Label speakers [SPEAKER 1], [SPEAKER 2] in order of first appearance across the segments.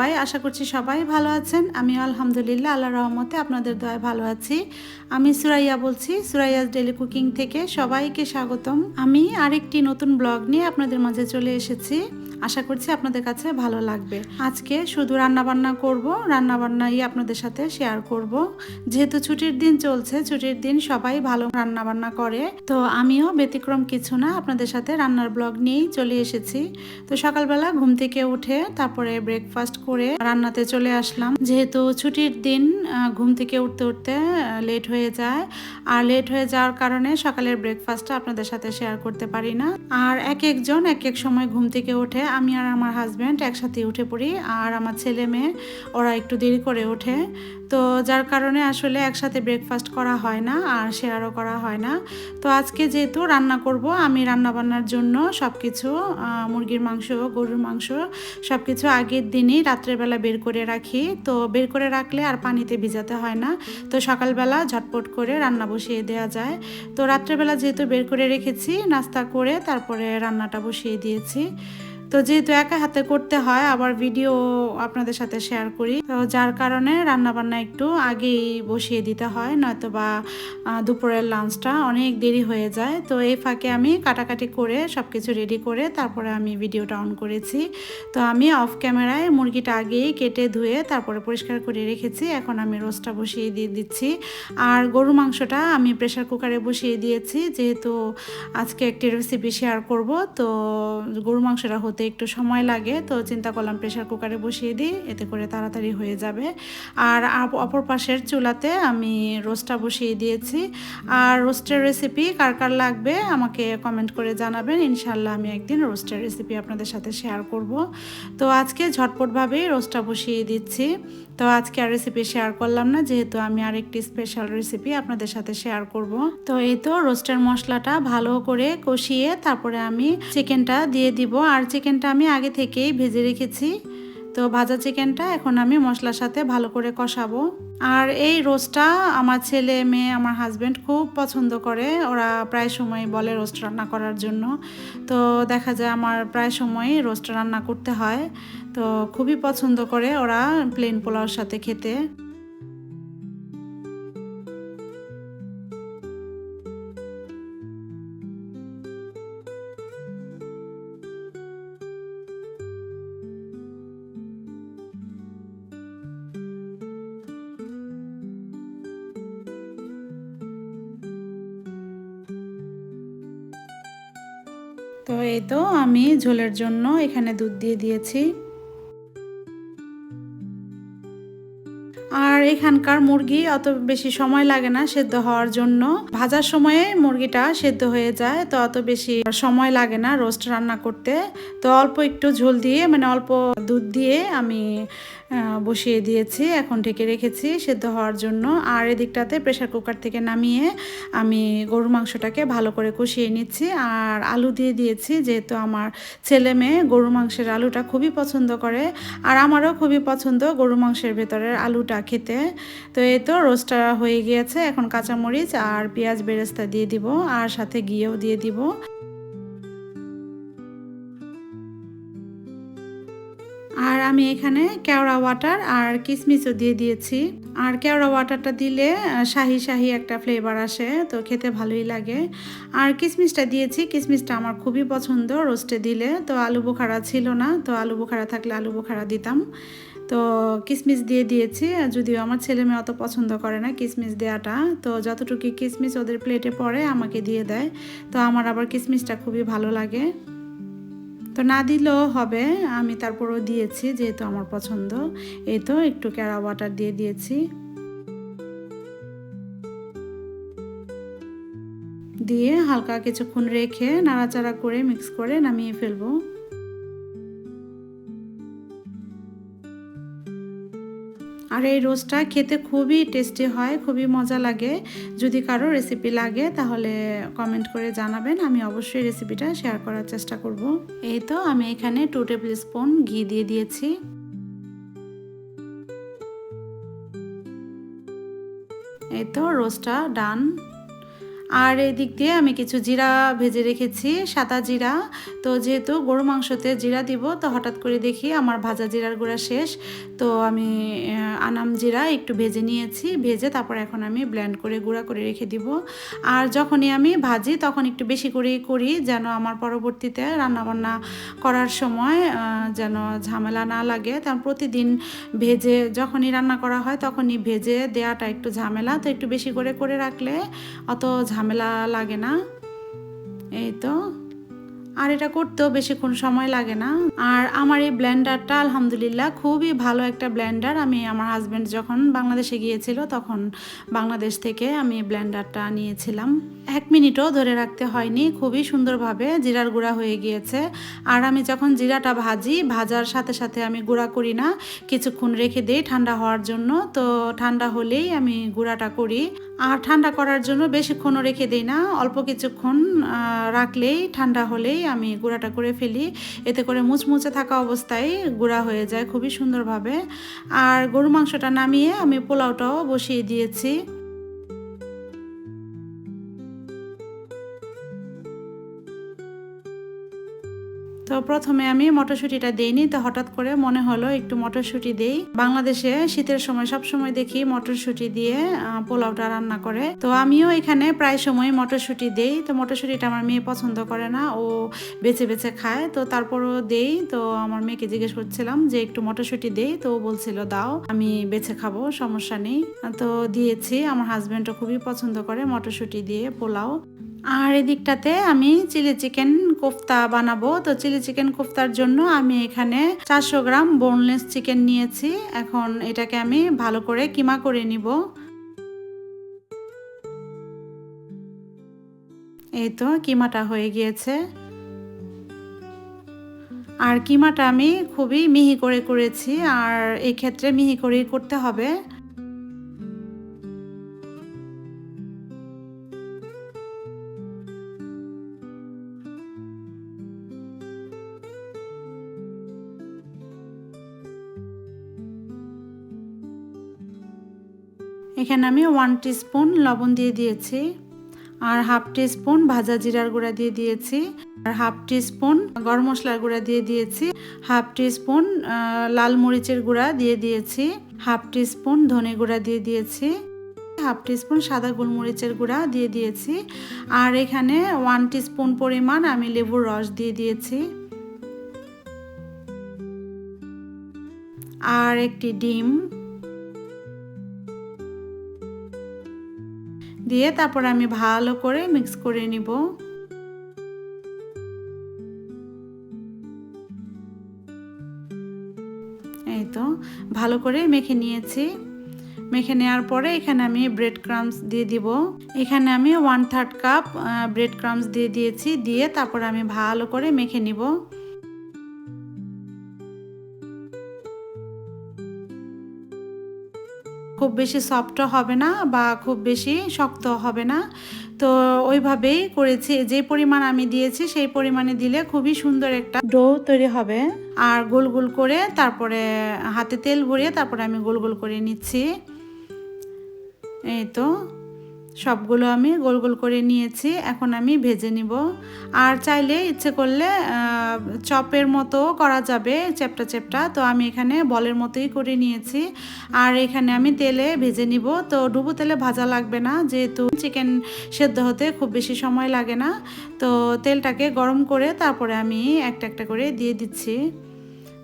[SPEAKER 1] সবাই আশা করছি সবাই ভালো আছেন। আমি আলহামদুলিল্লাহ আল্লাহ রহমতে আপনাদের দয়া ভালো আছি। আমি সুরাইয়া বলছি, সুরাইয়াস ডেলি কুকিং থেকে সবাইকে স্বাগতম। আমি আরেকটি নতুন ব্লগ নিয়ে আপনাদের মাঝে চলে এসেছি। আশা করছি আপনাদের কাছে ভালো লাগবে। আজকে শুধু রান্নাবান্না করব, রান্নাবান্নাই আপনাদের সাথে শেয়ার করব। যেহেতু ছুটির দিন চলছে, ছুটির দিন সবাই ভালো রান্নাবান্না করে। তো আমিও ব্যতিক্রম কিছু না, আপনাদের সাথে রান্নার ব্লগ নিয়েই চলে এসেছি। তো সকালবেলা ঘুম থেকে উঠে তারপরে ব্রেকফাস্ট করে রান্নাতে চলে আসলাম। যেহেতু ছুটির দিন ঘুম থেকে উঠতে উঠতে লেট হয়ে যায় আর লেট হয়ে যাওয়ার কারণে সকালের ব্রেকফাস্টটা আপনাদের সাথে শেয়ার করতে পারি না। আর এক একজন এক এক সময় ঘুম থেকে ওঠে আমি আর আমার হাজব্যান্ড একসাথে উঠে পড়ি আর আমার ছেলে মেয়ে, ওরা একটু দেরি করে ওঠে। তো যার কারণে আসলে একসাথে ব্রেকফাস্ট করা হয় না আর শেয়ারও করা হয় না। তো আজকে যেহেতু রান্না করব, আমি রান্না বান্নার জন্য সব কিছু মুরগির মাংস, গরুর মাংস সব কিছু আগের দিনই রাত্রেবেলা বের করে রাখি। তো বের করে রাখলে আর পানিতে ভিজাতে হয় না। তো সকালবেলা ঝটপট করে রান্না বসিয়ে দেওয়া যায়। তো রাত্রেবেলা যেহেতু বের করে রেখেছি, নাস্তা করে তারপরে রান্নাটা বসিয়ে দিয়েছি। তো যেহেতু একা হাতে করতে হয়, আবার ভিডিও আপনাদের সাথে শেয়ার করি। তো যার কারণে রান্না বান্না একটু আগেই বসিয়ে দিতে হয় নয়তো বা দুপুরের লাঞ্চটা অনেক দেরি হয়ে যায়। তো এই ফাঁকে আমি কাটাকাটি করে সব কিছু রেডি করে তারপরে আমি ভিডিওটা অন করেছি। তো আমি অফ ক্যামেরায় মুরগিটা আগেই কেটে ধুয়ে তারপরে পরিষ্কার করে রেখেছি। এখন আমি রোস্টটা বসিয়ে দিয়ে দিচ্ছি। আর গরু মাংসটা আমি প্রেশার কুকারে বসিয়ে দিয়েছি। যেহেতু আজকে একটি রেসিপি শেয়ার করব, তো গরু মাংসটা হতে একটু সময় লাগে, তো চিন্তা করলাম প্রেশার কুকারে বসিয়ে দিই, এতে করে তাড়াতাড়ি হয়ে যাবে। আর অপর পাশের চুলাতে আমি রোস্টটা বসিয়ে দিয়েছি। আর রোস্টের রেসিপি কার কার লাগবে আমাকে কমেন্ট করে জানাবেন। ইনশাল্লাহ আমি একদিন রোস্টের রেসিপি আপনাদের সাথে শেয়ার করব। তো আজকে ঝটপটভাবেই রোস্টটা বসিয়ে দিচ্ছি। তো আজকে আর রেসিপি শেয়ার করলাম না, যেহেতু আমি আর একটি স্পেশাল রেসিপি আপনাদের সাথে শেয়ার করব। তো এই তো রোস্টের মশলাটা ভালো করে কষিয়ে তারপরে আমি চিকেনটা দিয়ে দিব। আর চিকেনটা আমি আগে থেকেই ভেজে রেখেছি। তো ভাজা চিকেনটা এখন আমি মশলার সাথে ভালো করে কষাবো। আর এই রোস্টটা আমার ছেলে, মেয়ে, আমার হাজব্যান্ড খুব পছন্দ করে। ওরা প্রায় সময় বলে রোস্ট রান্না করার জন্য। তো দেখা যায় আমার প্রায় সময় রোস্ট রান্না করতে হয়। তো খুবই পছন্দ করে ওরা প্লেন পোলাওর সাথে খেতে। তো এই তো আমি ঝোলের জন্য এখানে দুধ দিয়ে দিয়েছি। আর এখানকার মুরগি অত বেশি সময় লাগে না সেদ্ধ হওয়ার জন্য। ভাজার সময়ে মুরগিটা সেদ্ধ হয়ে যায়, তো অত বেশি সময় লাগে না রোস্ট রান্না করতে। তো অল্প একটু ঝোল দিয়ে মানে অল্প দুধ দিয়ে আমি বসিয়ে দিয়েছি, এখন ঢেকে রেখেছি সেদ্ধ হওয়ার জন্য। আর এদিকটাতে প্রেশার কুকার থেকে নামিয়ে আমি গরুর মাংসটাকে ভালো করে কষিয়ে নিচ্ছি। আর আলু দিয়ে দিয়েছি, যেহেতু আমার ছেলে মেয়ে, গরুর মাংসের আলুটা খুবই পছন্দ করে। আর আমারও খুবই পছন্দ গরুর মাংসের ভেতরের আলুটা খেতে। তো এই তো রোস্টটা হয়ে গিয়েছে, এখন কাঁচামরিচ আর পেঁয়াজ বেরেস্তা দিয়ে দিব, আর সাথে ঘিয়েও দিয়ে দিব। আর আমি এখানে কেওড়া ওয়াটার আর কিসমিসও দিয়ে দিয়েছি। আর কেওড়া ওয়াটারটা দিলে শাহি শাহি একটা ফ্লেভার আসে, তো খেতে ভালোই লাগে। আর কিসমিসটা দিয়েছি, কিসমিসটা আমার খুবই পছন্দ রোস্টে দিলে। তো আলু বোখারা ছিল না, তো আলু বোখারা থাকলে আলু বোখারা দিতাম। তো কিসমিস দিয়ে দিয়েছি যদিও আমার ছেলে মেয়ে অত পছন্দ করে না কিসমিস দেওয়াটা তো যতটুকু কিসমিস ওদের প্লেটে পড়ে আমাকে দিয়ে দেয়। তো আমার আবার কিসমিসটা খুবই ভালো লাগে। তো না দিলেও হবে, আমি তারপরও দিয়েছি যেহেতু আমার পছন্দ। এই তো একটু ক্যারা ওয়াটার দিয়ে দিয়েছি। দিয়ে হালকা কিছুক্ষণ রেখে নাড়াচাড়া করে মিক্স করে নামিয়ে ফেলব। আর এই রোস্টটা খেতে খুবই টেস্টি হয়, খুবই মজা লাগে। যদি কারও রেসিপি লাগে, তাহলে কমেন্ট করে জানাবেন। আমি অবশ্যই রেসিপিটা শেয়ার করার চেষ্টা করব। এই তো আমি এখানে টু টেবিল স্পুন ঘি দিয়ে দিয়েছি। এই তো রোস্টটা ডান আর এই দিক দিয়ে আমি কিছু জিরা ভেজে রেখেছি, সাদা জিরা। তো যেহেতু গরু মাংসতে জিরা দিব, তো হঠাৎ করে দেখি আমার ভাজা জিরার গুঁড়া শেষ। তো আমি আনাম জিরা একটু ভেজে নিয়েছি, ভেজে তারপর এখন আমি ব্ল্যান্ড করে গুঁড়া করে রেখে দিব। আর যখনই আমি ভাজি তখন একটু বেশি করেই করি, যেন আমার পরবর্তীতে রান্নাবান্না করার সময় যেন ঝামেলা না লাগে। তেমন প্রতিদিন ভেজে যখনই রান্না করা হয় তখনই ভেজে দেওয়াটা একটু ঝামেলা। তো একটু বেশি করে করে রাখলে অত লাগে না। এই তো। আর এটা করতেও বেশিক্ষণ সময় লাগে না। আর আমার এই ব্লেন্ডারটা আলহামদুলিল্লাহ খুবই ভালো একটা ব্লেন্ডার। আমি আমার হাজব্যান্ড যখন বাংলাদেশে গিয়েছিল তখন বাংলাদেশ থেকে আমি ব্লেন্ডারটা নিয়েছিলাম। এক মিনিটও ধরে রাখতে হয়নি, খুবই সুন্দরভাবে জিরার গুঁড়া হয়ে গিয়েছে। আর আমি যখন জিরাটা ভাজি, ভাজার সাথে সাথে আমি গুঁড়া করি না, কিছুক্ষণ রেখে দিই ঠান্ডা হওয়ার জন্য। তো ঠান্ডা হলেই আমি গুঁড়াটা করি। আর ঠান্ডা করার জন্য বেশিক্ষণও রেখে দিই না, অল্প কিছুক্ষণ রাখলেই ঠান্ডা হলেই আমি গুঁড়াটা করে ফেলি। এতে করে মুচমুচে থাকা অবস্থায় গুঁড়া হয়ে যায় খুবই সুন্দরভাবে। আর গরু মাংসটা নামিয়ে আমি পোলাওটাও বসিয়ে দিয়েছি। তো প্রথমে আমি মটরশুঁটিটা দেইনি, তো হঠাৎ করে মনে হলো একটু মটরশুঁটি দেই। বাংলাদেশে শীতের সময় সব সময় দেখি মটরশুঁটি দিয়ে পোলাওটা রান্না করে। তো আমিও এখানে প্রায় সময় মটরশুঁটি দেই। তো মটরশুঁটিটা আমার মেয়ে পছন্দ করে না, ও বেছে বেছে খায়। তো তারপরও দেই, তো আমার মেয়েকে জিজ্ঞেস করছিলাম যে একটু মটরশুঁটি দেই, তো ও বলছিল দাও, আমি বেছে খাব, সমস্যা নেই। তো দিয়েছি, আমার হাজব্যান্ডও খুবই পছন্দ করে মটরশুঁটি দিয়ে পোলাও। আর এদিকটাতে আমি চিলি চিকেন কোফতা বানাবো। তো চিলি চিকেন কোফতার জন্য আমি এখানে চারশো গ্রাম বোনলেস চিকেন নিয়েছি। এখন এটাকে আমি ভালো করে কিমা করে নিব। এই তো কিমাটা হয়ে গিয়েছে। আর কিমাটা আমি খুবই মিহি করে করেছি। আর এই ক্ষেত্রে মিহি করেই করতে হবে। এখানে আমি ওয়ান স্পুন লবণ দিয়ে দিয়েছি, আর হাফ স্পুন ভাজা জিরার গুঁড়া দিয়ে দিয়েছি, আর হাফ স্পুন গরম মশলার গুঁড়া দিয়ে দিয়েছি হাফ স্পুন লাল মরিচের গুঁড়া দিয়ে দিয়েছি হাফ স্পুন ধনে গুঁড়া দিয়ে দিয়েছি হাফ স্পুন সাদা গোলমরিচের গুঁড়া দিয়ে দিয়েছি, আর এখানে ওয়ান স্পুন পরিমাণ আমি লেবুর রস দিয়ে দিয়েছি। আর একটি ডিম দিয়ে তারপর আমি ভালো করে মিক্স করে নিব। এই তো, ভালো করে মেখে নিয়েছি। মেখে নেওয়ার পরে এখানে আমি ব্রেড ক্রামস দিয়ে দিব। এখানে আমি one third cup bread crumbs দিয়ে দিয়েছি, দিয়ে তারপর আমি ভালো করে মেখে নিব। খুব বেশি সফটও হবে না বা খুব বেশি শক্ত হবে না। তো ওইভাবেই করেছি। যে পরিমাণ আমি দিয়েছি, সেই পরিমাণে দিলে খুবই সুন্দর একটা ডো তৈরি হবে। আর গোল গোল করে তারপরে হাতে তেল ভরিয়ে তারপরে আমি গোল গোল করে নিচ্ছি। এই তো। সবগুলো আমি গোল গোল করে নিয়েছি, এখন আমি ভেজে নিব। আর চাইলে ইচ্ছে করলে চপের মতো করা যাবে, চ্যাপটা চ্যাপটা। তো আমি এখানে বলের মতোই করে নিয়েছি। আর এখানে আমি তেলে ভেজে নিব। তো ডুবো তেলে ভাজা লাগবে না, যেহেতু চিকেন সেদ্ধ হতে খুব বেশি সময় লাগে না। তো তেলটাকে গরম করে তারপরে আমি একটা একটা করে দিয়ে দিচ্ছি।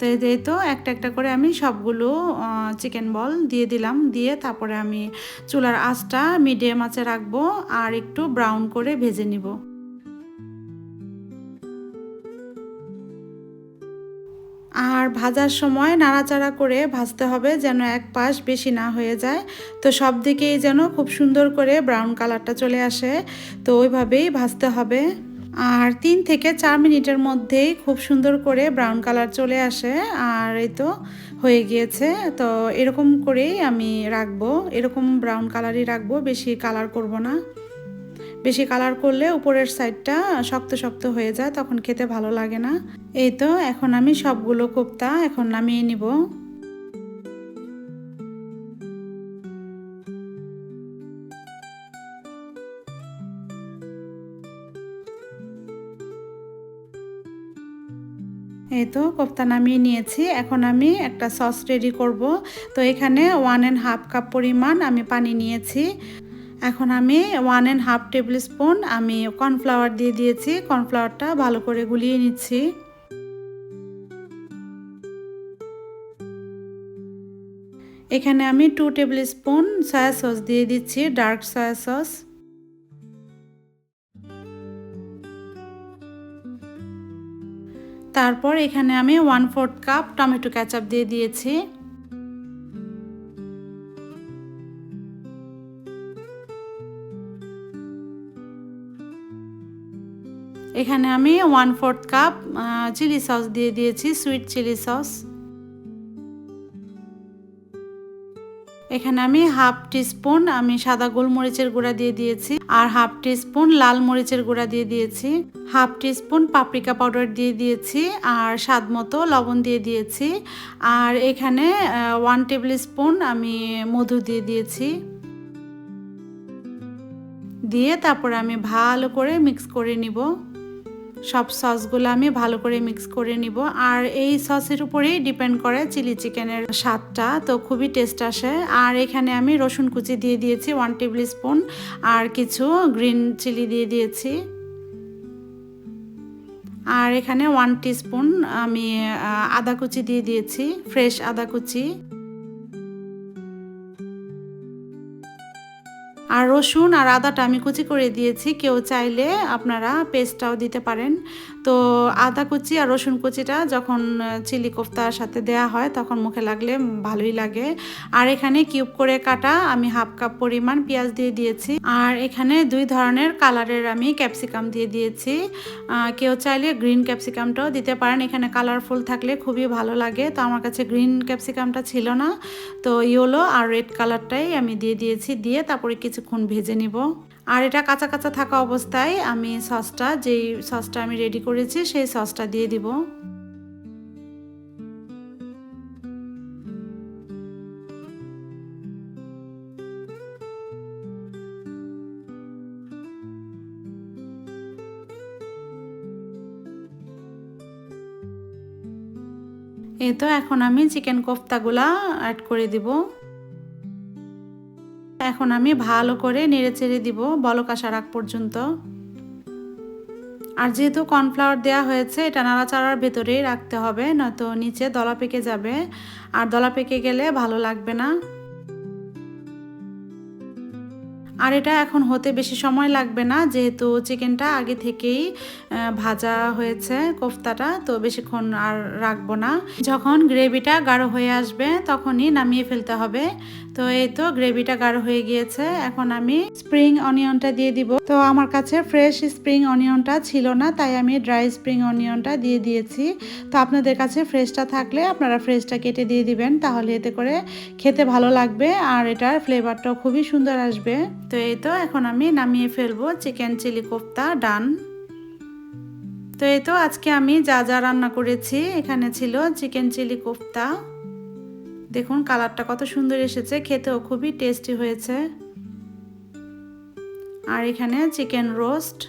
[SPEAKER 1] তো এই তো, একটা একটা করে আমি সবগুলো চিকেন বল দিয়ে দিলাম। দিয়ে তারপরে আমি চুলার আঁচটা মিডিয়াম আঁচে রাখব আর একটু ব্রাউন করে ভেজে নিব। আর ভাজার সময় নাড়াচাড়া করে ভাজতে হবে যেন এক পাশ বেশি না হয়ে যায়। তো সব দিকেই যেন খুব সুন্দর করে ব্রাউন কালারটা চলে আসে। তো ওইভাবেই ভাজতে হবে। আর তিন থেকে চার মিনিটের মধ্যেই খুব সুন্দর করে ব্রাউন কালার চলে আসে। আর এই তো হয়ে গিয়েছে। তো এরকম করেই আমি রাখব। এরকম ব্রাউন কালারই রাখব। বেশি কালার করব না। বেশি কালার করলে উপরের সাইডটা শক্ত শক্ত হয়ে যায়, তখন খেতে ভালো লাগে না। এই তো এখন আমি সবগুলো কোপ্তা এখন নামিয়ে নিব। এই তো কোপ্তা নামিয়ে নিয়েছি। এখন আমি একটা সস রেডি করব। তো এখানে ওয়ান অ্যান্ড হাফ কাপ পরিমাণ আমি পানি নিয়েছি। এখন আমি one and half tablespoon আমি কর্নফ্লাওয়ার দিয়ে দিয়েছি। কর্নফ্লাওয়ারটা ভালো করে গুলিয়ে নিচ্ছি। এখানে আমি two tablespoon soya sauce দিয়ে দিচ্ছি ডার্ক সয়া সস তারপর এখানে আমি one fourth cup tomato ketchup দিয়ে দিয়েছি। এখানে আমি one fourth cup chilli sauce দিয়ে দিয়েছি সুইট চিলি সস এখানে আমি হাফ টিস্পুন আমি সাদা গোলমরিচের গুঁড়া দিয়ে দিয়েছি আর হাফ টিস্পুন লাল মরিচের গুঁড়া দিয়ে দিয়েছি। হাফ টিস্পুন পাপরিকা পাউডার দিয়ে দিয়েছি আর স্বাদ মতো লবণ দিয়ে দিয়েছি। আর এখানে ওয়ান টেবিল স্পুন আমি মধু দিয়ে দিয়েছি। দিয়ে তারপর আমি ভালো করে মিক্স করে নিব। সব সসগুলো আমি ভালো করে মিক্স করে নিব। আর এই সসের উপরেই ডিপেন্ড করে চিলি চিকেনের স্বাদটা, তো খুবই টেস্ট আসে। আর এখানে আমি রসুন কুচি দিয়ে দিয়েছি ওয়ান টেবিল স্পুন আর কিছু গ্রিন চিলি দিয়ে দিয়েছি। আর এখানে ওয়ান স্পুন আমি আদা কুচি দিয়ে দিয়েছি ফ্রেশ আদা কুচি। আর রসুন আর আদাটা আমি কুচি করে দিয়েছি। কেউ চাইলে আপনারা পেস্টটাও দিতে পারেন। তো আদা কুচি আর রসুন কুচিটা যখন চিলি কোফতার সাথে দেয়া হয় তখন মুখে লাগলে ভালোই লাগে। আর এখানে কিউব করে কাটা আমি হাফ কাপ পরিমাণ পেঁয়াজ দিয়ে দিয়েছি। আর এখানে দুই ধরনের কালারের আমি ক্যাপসিকাম দিয়ে দিয়েছি। কেউ চাইলে গ্রিন ক্যাপসিকামটাও দিতে পারেন। এখানে কালারফুল থাকলে খুবই ভালো লাগে। তো আমার কাছে গ্রিন ক্যাপসিকামটা ছিল না। তো ইয়েলো আর রেড কালারটাই আমি দিয়ে দিয়েছি। দিয়ে তারপরে কিছুক্ষণ ভেজে নিব। আর এটা কাঁচা কাঁচা থাকা অবস্থায় আমি সসটা, যেই সসটা আমি রেডি করেছি, সেই সসটা দিয়ে দিব। এই তো এখন আমি চিকেন কোফতাগুলা অ্যাড করে দিব। এখন আমি ভালো করে নেড়ে চেড়ে দিব বলক আসার আগ পর্যন্ত। আর যেহেতু কর্নফ্লাওয়ার দেওয়া হয়েছে, এটা নাড়াচাড়ার ভেতরেই রাখতে হবে, নয়তো নিচে দলা পেকে যাবে। আর দলা পেকে গেলে ভালো লাগবে না। আর এটা এখন হতে বেশি সময় লাগবে না, যেহেতু চিকেনটা আগে থেকেই ভাজা হয়েছে কোফতাটা, তো বেশিক্ষণ আর রাখব না। যখন গ্রেভিটা গাঢ় হয়ে আসবে, তখনই নামিয়ে ফেলতে হবে। তো এই তো গ্রেভিটা গাঢ় হয়ে গিয়েছে। এখন আমি স্প্রিং অনিয়নটা দিয়ে দিব। তো আমার কাছে ফ্রেশ স্প্রিং অনিয়নটা ছিল না, তাই আমি ড্রাই স্প্রিং অনিয়নটা দিয়ে দিয়েছি। তো আপনাদের কাছে ফ্রেশটা থাকলে আপনারা ফ্রেশটা কেটে দিয়ে দিবেন, তাহলে এতে করে খেতে ভালো লাগবে আর এটার ফ্লেভারটাও খুবই সুন্দর আসবে। তো এই তো এখন আমি নামিয়ে ফেলব চিকেন চিলি কোফতা ডান। তো এই তো আজকে আমি যা যা রান্না করেছি, এখানে ছিল চিকেন চিলি কোফতা দেখুন, কালারটা কত সুন্দর এসেছে, খেতেও খুবই টেস্টি হয়েছে। আর এখানে চিকেন রোস্ট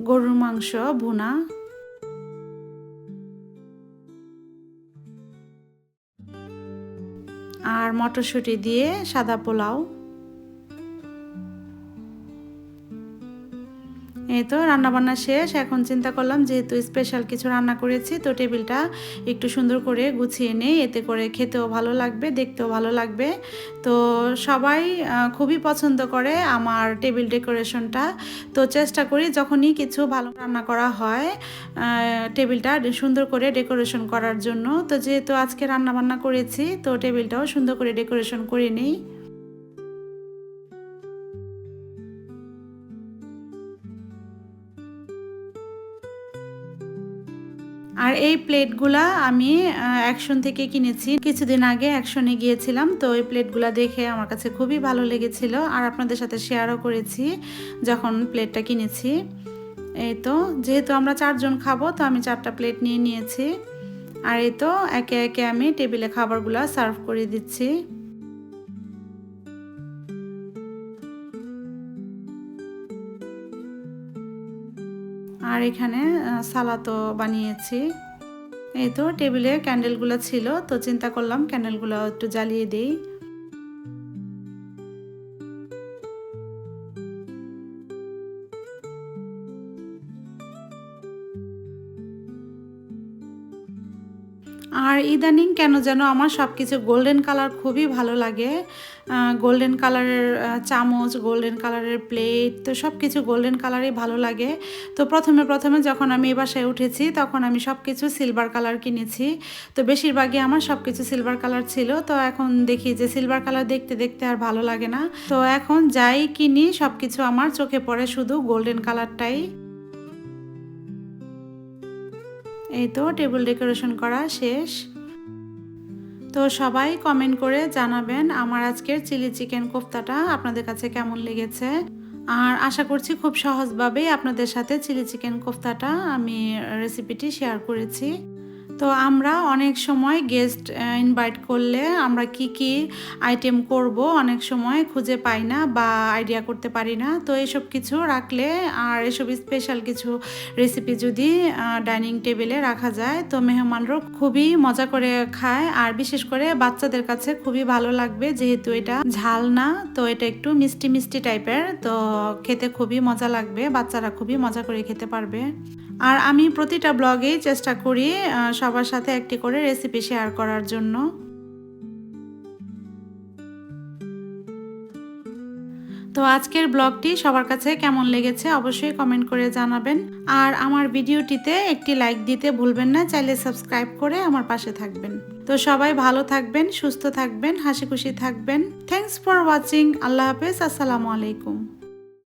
[SPEAKER 1] গরুর মাংস, ভুনা। আর মটরশুঁটি দিয়ে সাদা পোলাও। এই তো রান্নাবান্না শেষ। এখন চিন্তা করলাম যেহেতু স্পেশাল কিছু রান্না করেছি, তো টেবিলটা একটু সুন্দর করে গুছিয়ে নেই। এতে করে খেতেও ভালো লাগবে, দেখতেও ভালো লাগবে। তো সবাই খুবই পছন্দ করে আমার টেবিল ডেকোরেশনটা তো চেষ্টা করি যখনই কিছু ভালো রান্না করা হয় টেবিলটা সুন্দর করে ডেকোরেশন করার জন্য। তো যেহেতু আজকে রান্না বান্না করেছি, তো টেবিলটাও সুন্দর করে ডেকোরেশন করে নিই। আর এই প্লেটগুলা আমি অ্যাকশন থেকে কিনেছি। কিছুদিন আগে অ্যাকশনে গিয়েছিলাম, তো এই প্লেটগুলা দেখে আমার কাছে খুবই ভালো লেগেছিল। আর আপনাদের সাথে শেয়ারও করেছি যখন প্লেটটা কিনেছি। এই তো, যেহেতু আমরা চারজন খাব, তো আমি চারটা প্লেট নিয়ে নিয়েছি। আর এই তো, একে একে আমি টেবিলে খাবারগুলো সার্ভ করে দিচ্ছি। আর এখানে সালা তো বানিয়েছি। এই তো টেবিলে ক্যান্ডেলগুলো ছিল, তো চিন্তা করলাম ক্যান্ডেলগুলো একটু জ্বালিয়ে দিই। আর ইদানিং কেন যেন আমার সব কিছু গোল্ডেন কালার খুবই ভালো লাগে। গোল্ডেন কালারের চামচ গোল্ডেন কালারের প্লেট তো সব কিছু গোল্ডেন কালারই ভালো লাগে। তো প্রথমে প্রথমে যখন আমি এই বাসায় উঠেছি, তখন আমি সব কিছু সিলভার কালার কিনেছি। তো বেশিরভাগই আমার সব কিছু সিলভার কালার ছিল। তো এখন দেখি যে সিলভার কালার দেখতে দেখতে আর ভালো লাগে না। তো এখন যাই কিনি সব কিছু আমার চোখে পড়ে শুধু গোল্ডেন কালারটাই এই তো টেবিল ডেকোরেশন করা শেষ। তো সবাই কমেন্ট করে জানাবেন আমার আজকের চিলি চিকেন কোফতাটা আপনাদের কাছে কেমন লেগেছে। আর আশা করছি খুব সহজভাবেই আপনাদের সাথে চিলি চিকেন কোফতাটা আমি রেসিপিটি শেয়ার করেছি। তো আমরা অনেক সময় গেস্ট ইনভাইট করলে আমরা কি কি আইটেম করব অনেক সময় খুঁজে পাই না বা আইডিয়া করতে পারি না। তো এসব কিছু রাখলে আর এসব স্পেশাল কিছু রেসিপি যদি ডাইনিং টেবিলে রাখা যায়, তো মেহমানরাও খুবই মজা করে খায়। আর বিশেষ করে বাচ্চাদের কাছে খুবই ভালো লাগবে যেহেতু এটা ঝাল না, তো এটা একটু মিষ্টি মিষ্টি টাইপের তো খেতে খুবই মজা লাগবে, বাচ্চারা খুবই মজা করে খেতে পারবে। আর আমি প্রতিটা ব্লগেই চেষ্টা করি সবার সাথে একটি করে রেসিপি শেয়ার করার জন্য। তো আজকের ব্লগটি সবার কাছে কেমন লেগেছে অবশ্যই কমেন্ট করে জানাবেন। আর আমার ভিডিওটিতে একটি লাইক দিতে ভুলবেন না, চাইলে সাবস্ক্রাইব করে আমার পাশে থাকবেন। তো সবাই ভালো থাকবেন, সুস্থ থাকবেন হাসি খুশি থাকবেন। থ্যাংকস ফর ওয়াচিং আল্লাহ হাফেজ, আসসালামু আলাইকুম।